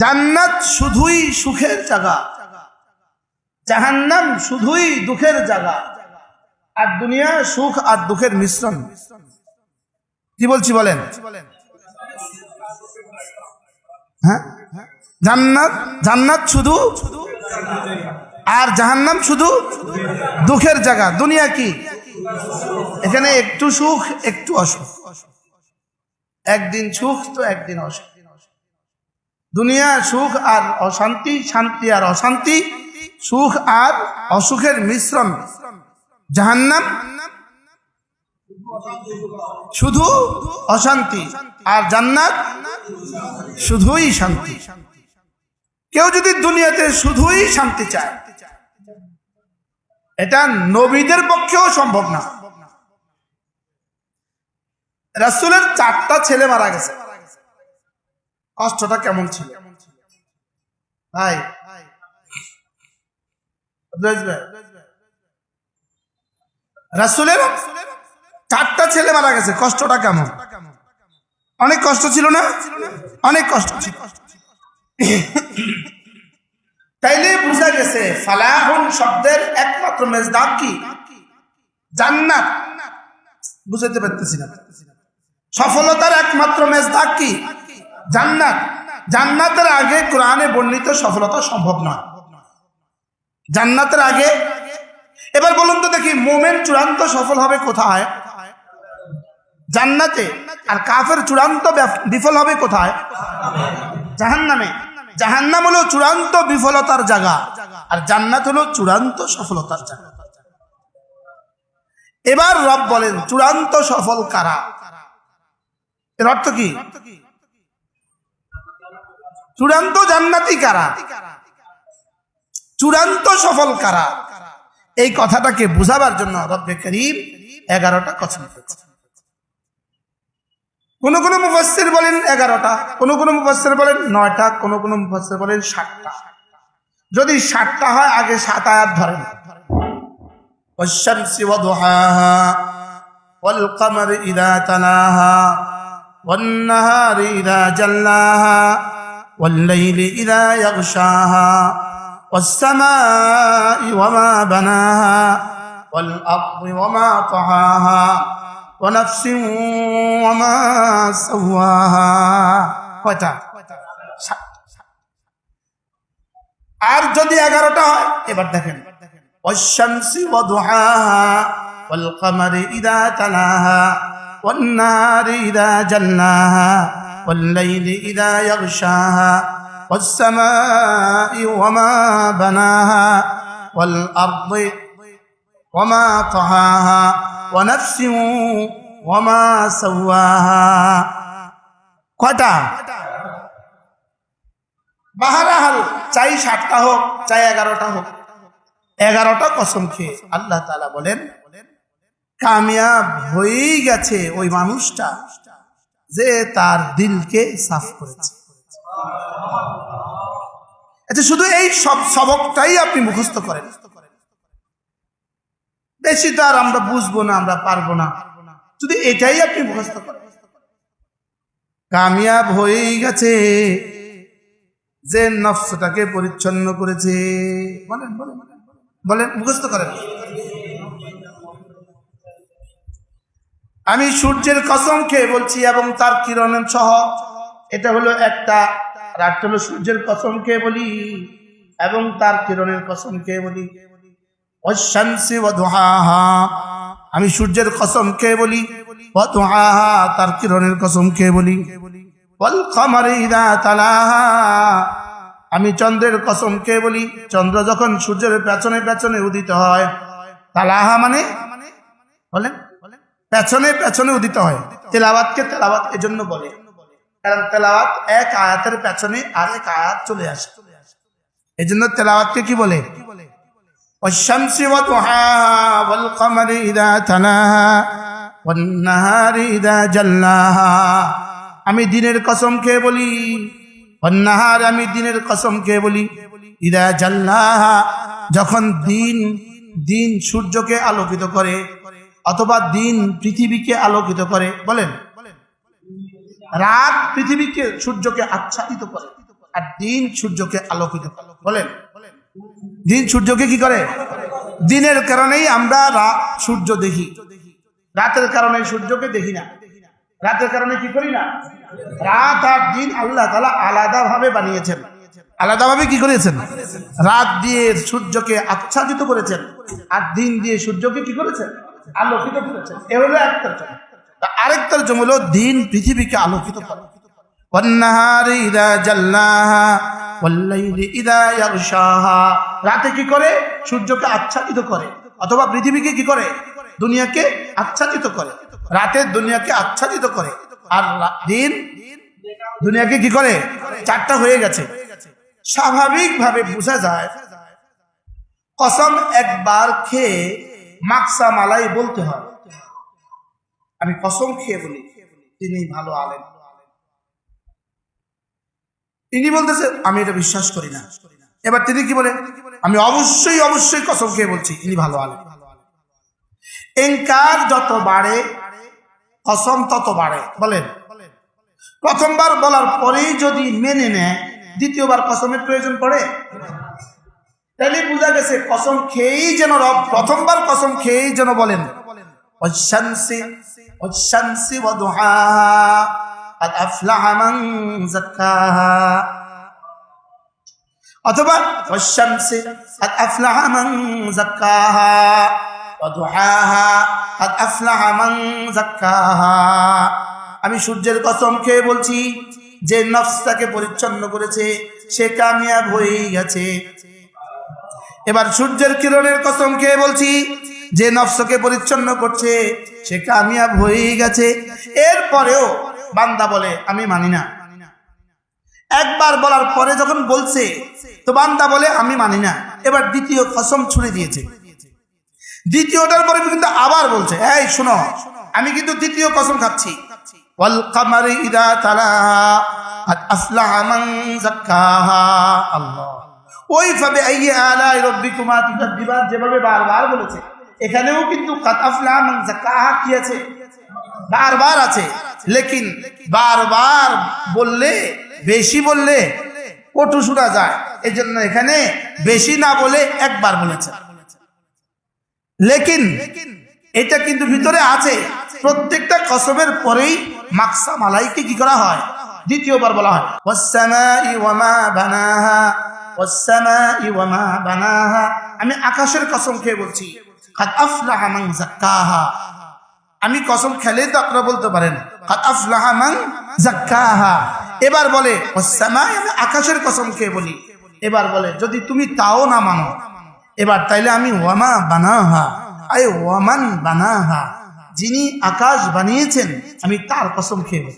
জান্নাত শুধুই সুখের জায়গা। জাহান্নাম শুধুই দুঃখের জায়গা। আর দুনিয়া সুখ আর দুঃখের মিশ্রণ। কি বলছি বলেন? হ্যাঁ? জান্নাত জান্নাত শুধু আর জাহান্নাম শুধু দুঃখের জায়গা। দুনিয়া কি? এখানে একটু সুখ, একটু অসুখ। একদিন সুখ তো একদিন অসুখ। দুনিয়া সুখ আর অশান্তি, শান্তি আর অশান্তি, সুখ আর অসুখের মিশ্রণ। জাহান্নাম শুধু অশান্তি আর জান্নাত শুধুই শান্তি। কেউ যদি দুনিয়াতে শুধুই শান্তি চায়, এটা নবীদের পক্ষেও সম্ভব না। রাসুলের চারটা ছেলে মারা গেছে। কষ্টটা কেমন ছিল? ভাই রাসুলের চারটা ছেলে মারা গেছে, কষ্টটা কেমন? অনেক কষ্ট ছিল না? অনেক কষ্ট ছিল। তাইলে বুঝা গেছে, ফালাহুন শব্দের একমাত্র মেজদাক কি? জান্নাত। বুঝাতে পারতেছি না। সফলতার একমাত্র মেজদাক কি? জান্নাত। জান্নাতের আগে কোরআনে বর্ণিত সফলতা সম্ভব নয়। জান্নাতের আগে। এবার বলুন তো দেখি, মোমেন চূড়ান্ত সফল হবে কোথায়? জান্নাতে। আর কাফের চূড়ান্ত বিফল হবে কোথায়? জাহান্নামে। জাহান্নাম হলো চূড়ান্ত বিফলতার জায়গা। আর জান্নাত হলো চূড়ান্ত সফলতার জায়গা। এবার রব বলেন, চূড়ান্ত সফল কারা? এর অর্থ কি? চূড়ান্ত জান্নাতি কারা চূড়ান্ত সফল কারা এই কথাটাকে বুঝাবার জন্য রব্বে করিম এগারোটা কথা করেছে কোন কোন মুফাসসির বলেন এগারোটা কোন কোন মুফাসসির বলেন নয়টা কোন কোন মুফাসসির বলেন সাতটা যদি সাতটা হয় আগে সাত আয়াত ধরেন والشمس وضحاها والقمر إذا تلاها والنهار إذا جلاها والليل إذا يغشاها والسماء وما بناها والأرض وما طحاها ونفس وما سواها কয়টা আর যদি এগারোটা হয় এবার দেখেন والشمس وضحاها والقمر إذا تلاها والنار إذا جلاها والليل إذا يغشاها والسماء وما بناها والأرض وما طحاها ونفس وما سواها কয়টা বাহারাহাল চাই সাতটা হোক চাই এগারোটা হোক এগারোটা কসম খেয়ে আল্লাহ তালা বলেন কামিয়াব হয়েই গেছে ওই মানুষটা যে তার দিলকে সাফ করেছে। আচ্ছা শুধু এই সব সবকটাই আপনি মুখস্থ করেন। বেশি তো আর আমরা বুঝব না, আমরা পারব না। শুধু এটাই আপনি মুখস্থ করেন। কামিয়াব হয়েই গেছে, যে নফসটাকে পরিচ্ছন্ন করেছে। বলেন বলেন বলেন মুখস্থ করেন। আমি সূর্যের কসম খেয়ে বলছি এবং তার কিরণের সহ। এটা হলো একটা একটা হলো সূর্যের কসম খেয়ে বলি এবং তার কিরণের কসম খেয়ে বলি। ওয়াদুহাহা আমি সূর্যের কসম খেয়ে বলি। তার কিরণের কসম খেয়ে বলি। আমি চন্দ্রের কসম খেয়ে বলি। চন্দ্র যখন সূর্যের পেছনে পেছনে উদিত হয়, তালাহা মানে বলেন? পেছনে পেছনে উদিত হয় তেলাওয়াতকে তেলাওয়াত এজন্য বলে কারণ তেলাওয়াত এক আয়াতের পেছনে আরেক আয়াত চলে আসে এই জন্য তেলাওয়াতকে কি বলে والشمس وضحاها والقمر إذا تلاها والنهار إذا جلاها আমি দিনের কসম খেয়ে বলি অন্নাহার আমি দিনের কসম খেয়ে বলি ইদা জাল্লাহা যখন দিন দিন সূর্যকে আলোকিত করে অথবা দিন পৃথিবীকে আলোকিত করে, বলেন। রাত পৃথিবীকে সূর্যকে আচ্ছাদিত করে আর দিন সূর্যকে আলোকিত করে। বলেন। দিন সূর্যকে কি করে? দিনের কারণেই আমরা সূর্য দেখি। রাতের কারণে সূর্যকে দেখি না। রাতের কারণে কি করি না? রাত আর দিন আল্লাহ তালা আলাদা ভাবে বানিয়েছেন। আলাদাভাবে কি করেছেন? রাত দিয়ে সূর্যকে আচ্ছাদিত করেছেন। আর দিন দিয়ে সূর্যকে কি করেছেন? আলোকিত করেছেন। এ হলো এক তর্জমা আরেক হলো দিন পৃথিবীকে আলোকিত করে। রাতে কি করে? সূর্যকে আচ্ছাদিত করে। অথবা পৃথিবীকে কি করে? দুনিয়াকে আচ্ছাদিত করে। রাতের দুনিয়াকে আচ্ছাদিত করে। আর দিন দুনিয়াকে কি করে? চারটা হয়ে গেছে। স্বাভাবিকভাবে বোঝা যায়, কসম একবার খেয়ে মাকসা মালাই বলতে হয় আমি কসম খেয়ে বলি, তিনি ভালো আলেন তিনি বলতেছে, আমি এটা বিশ্বাস করি না। এবার তিনি কি বলে? আমি অবশ্যই অবশ্যই কসম খেয়ে বলছি, ইনি ভালো আলেন এঙ্কার যত বাড়ে, কসম তত বাড়ে। বলেন। প্রথমবার বলার পরেই যদি মেনে নেয়, দ্বিতীয়বার কসমের প্রয়োজন পড়ে? তাহলে বোঝা গেছে কসম খেয়েই যেন রব, প্রথমবার কসম খেয়েই যেন বলেন। আমি সূর্যের কসম খেয়ে বলছি, যে নফসটাকে পরিচ্ছন্ন করেছে, সে কামিয়াব হয়ে গেছে। এবার সূর্যের কিরণের কসম খেয়ে বলছি, যে নফসকে পরিচ্ছন্ন করছে, সে কামিয়াব হয়ে গেছে। এরপরেও বান্দা বলে, আমি মানি না। একবার বলার পরে যখন বলছে, তো বান্দা বলে, আমি মানি না। এবার দ্বিতীয় কসম ছুড়ে দিয়েছে। দ্বিতীয়টার পরে কিন্তু আবার বলছে, এই শোনো, আমি কিন্তু দ্বিতীয় কসম খাচ্ছি। আল্লাহ। ওইভাবে যেভাবে বারবার বলেছে। এখানেও কিন্তু আছে? বারবার আছে। লেকিন বারবার বললে, বেশি বললে কটু যায়। এই জন্য এখানে বেশি না বলে একবার বলেছে। লেকিন এটা কিন্তু ভিতরে আছে। প্রত্যেকটা কসমের পরেই মাকসা মালাইকে কি করা হয়? দ্বিতীয়বার বলা হয়। আমি আকাশের কসম খেয়ে বলছি আমি কসম খেলে তো আপনারা বলতে পারেন এবার বলে আমি আকাশের কসম খেয়ে বলি। এবার বলে, যদি তুমি তাও না মানো, এবার তাইলে আমি ওয়ামা বানাহা। আয় ওয়ামান বানাহা। যিনি আকাশ বানিয়েছেন, আমি তার কসম খেয়ে।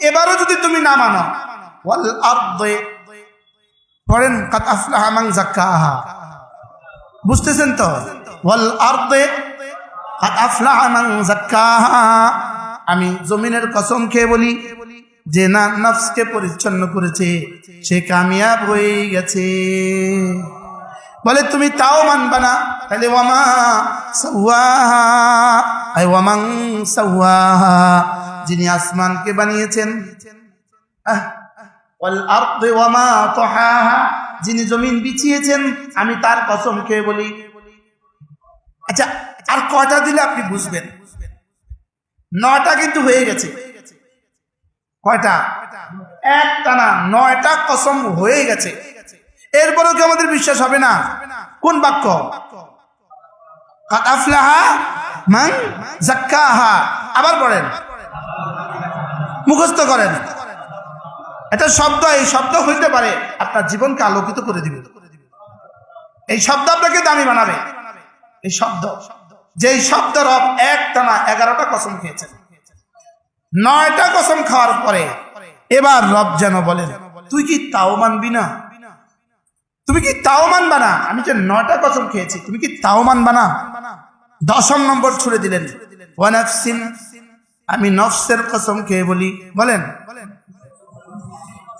এবারও যদি তুমি না মানো, ওয়াল আরদে পড়েন কাদ আফলাহা মান যাক্কাহা বুঝতেছেন তো? ওয়াল আরদে কাদ আফলাহা মান যাক্কাহা আমি জমিনের কসম খেয়ে বলি যে না নফসকে পরিচ্ছন্ন করেছে সে কামিয়াব হয়ে গেছে। বলে তুমি তাও মানবা না? তাহলে ওয়ামা আই ওয়ামাং সাওয়াহা। যিনি আসমানকে বানিয়েছেন। আহ, যিনি জমিন বিছিয়েছেন, আমি তার কসম খেয়ে বলি। আচ্ছা আর কয়টা দিলে আপনি বুঝবেন? নয়টা কিন্তু হয়ে গেছে। কয়টা? একটা না, নয়টা কসম হয়ে গেছে। এরপরেও কি আমাদের বিশ্বাস হবে না? কোন বাক্য? আফলাহা আবার পড়েন মুখস্থ করেন। এটা শব্দ, এই শব্দ হইতে পারে, আপনার জীবনকে আলোকিত করে দিবে। এই শব্দ আপনাকে দামি বানাবে। এই শব্দ। যেই শব্দ রব এক টানা এগারোটা কসম খেয়েছেন, নয়টা কসম খাওয়ার পরে এবার রব যেন বলেন, তুই কি তাও মানবি না? তুমি কি তাও মানবা না? আমি যে নয়টা কসম খেয়েছি, তুমি কি তাও মানবা না? দশম নম্বর ছুড়ে দিলেন আমি নফসের কসম খেয়ে বলি, বলেন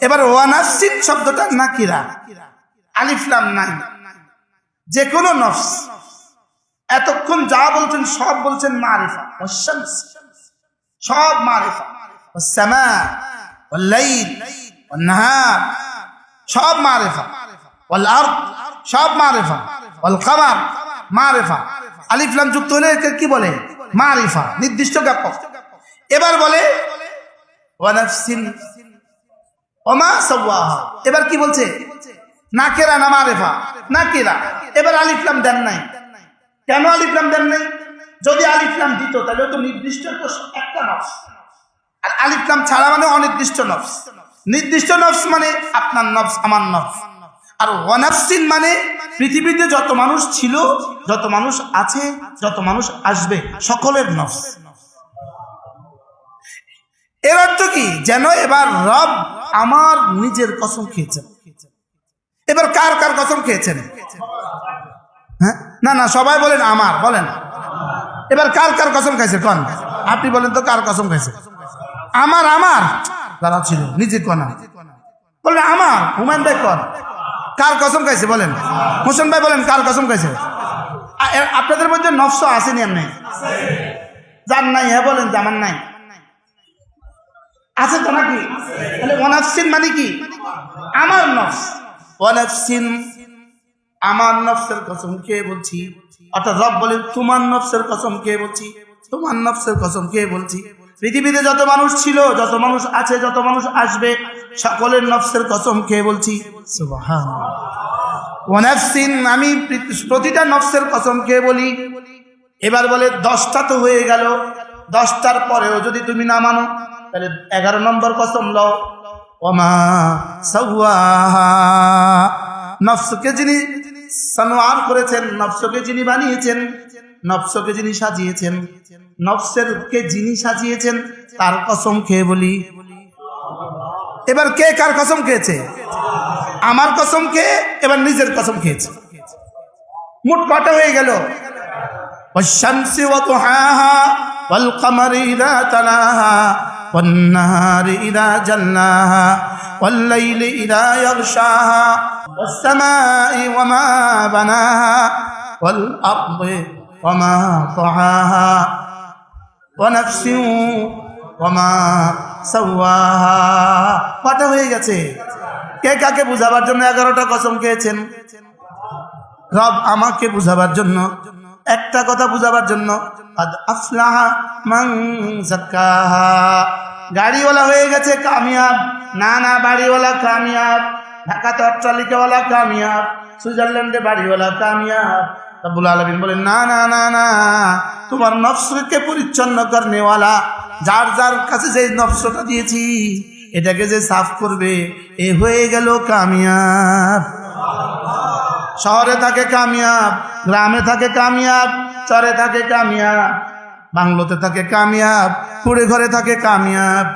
এবার ওয়ানাসিদ শব্দটা নাকিরা। আলিফলাম নাই যে কোনো নফস। এতক্ষণ যা বলছেন সব বলছেন মারিফা। ওয়াশামস সব মারিফা। ওয়াসসামা, ওয়াল্লাইল ওয়ান্নাহার সব মারিফা। ওল আরদ সব মারিফা। ওয়াল কমার মারিফা আলিফলাম যুক্ত হলে কি বলে? মারিফা। নির্দিষ্ট জ্ঞাপক এবার বলে, ওয়ানাফসিন এবার কি বলছে? নাকেরা না মারেফা নাকেরা। এবার আলিফলাম দেন নাই। কেন আলিফলাম দেন নাই? যদি আলিফলাম দিত, তাহলে তো নির্দিষ্ট একটা নফস। আর আলিফলাম ছাড়া মানে অনির্দিষ্ট নফস। নির্দিষ্ট নফস মানে আপনার নফস, আমার নফস। আর ওয়ানাফসিন মানে পৃথিবীতে যত মানুষ ছিল, যত মানুষ আছে, যত মানুষ আসবে, সকলের নফস। এর অর্থ কি? যেন এবার রব আমার নিজের কসম খেয়েছেন। এবার কার কার কসম খেয়েছেন? হ্যাঁ? না না, সবাই বলেন আমার, বলেন। এবার কার কার কসম খাইছে? কন। আপনি বলেন তো কার কসম খাইছে? আমার আমার। যারা ছিল, নিজে কনা বললেন আমার, হুমায়ুন ভাই কন। কার কসম খাইছে, বলেন। হোসেন ভাই বলেন, কার কসম খাইছে? আপনাদের মধ্যে নফস আসেনি এমনি যার নাই হ্যাঁ বলেন যে আমার নাই। আছে তো নাকি? তাহলে ওয়ানাফসিন মানে কি? আমার নফস। ওয়ানাফসিন, আমার নফসের কসম কে বলছি। অর্থাৎ রব বলেন, তোমার নফসের কসম কে বলছি। তোমার নফসের কসম কে বলছি। পৃথিবীতে যত মানুষ ছিল, যত মানুষ আছে, যত মানুষ আসবে, সকলের নফসের কসম কে বলছি। ওয়ানাফসিন, আমি প্রতিটা নফসের কসম কে বলি। এবার বলে, দশটা তো হয়ে গেল। দশটার পরেও যদি তুমি না মানো তাহলে এগারো নম্বর কসম লও ওমা সাওয়াহা নফসকে যিনি সানোয়ার করেছেন নফসকে যিনি বানিয়েছেন নফসকে যিনি সাজিয়েছেন নফসের কে যিনি সাজিয়েছেন তার কসম খেয়ে বলি এবার কে কার কসম খেয়েছে আমার কসম খেয়ে এবার নিজের কসম খেয়েছে মোট কটা হয়ে গেল والشمس وضحاها والقمر إذا تلاها والنهار إذا جلاها والليل إذا يغشاها والسماء وما بناها والأرض وما طحاها ونفس وما سواها কটা হয়ে গেছে কে কাকে বুঝাবার জন্য এগারোটা কসম খেয়েছেন রব আমাকে বুঝাবার জন্য একটা কথা বুঝাবার জন্য গাড়িওয়ালা হয়ে গেছে কামিয়াব না না বাড়িওয়ালা কামিয়াব, ঢাকাতে অট্টালিকাওয়ালা কামিয়াব, সুইজারল্যান্ডে বাড়িওয়ালা কামিয়াব। রব্বুল আলমিন বলেন, না না না না, তোমার নফসকে পরিচ্ছন্ন করনেওয়ালা, যার যার কাছে যে নফসটা দিয়েছি, এটাকে যে সাফ করবে, এ হয়ে গেল কামিয়াব। শহরে থাকে কামিয়াব, গ্রামে থাকে কামিয়াব, চরে থাকে কামিয়াব, বাংলোতে থাকে কামিয়াব কুড়ে ঘরে থাকে কামিয়াব।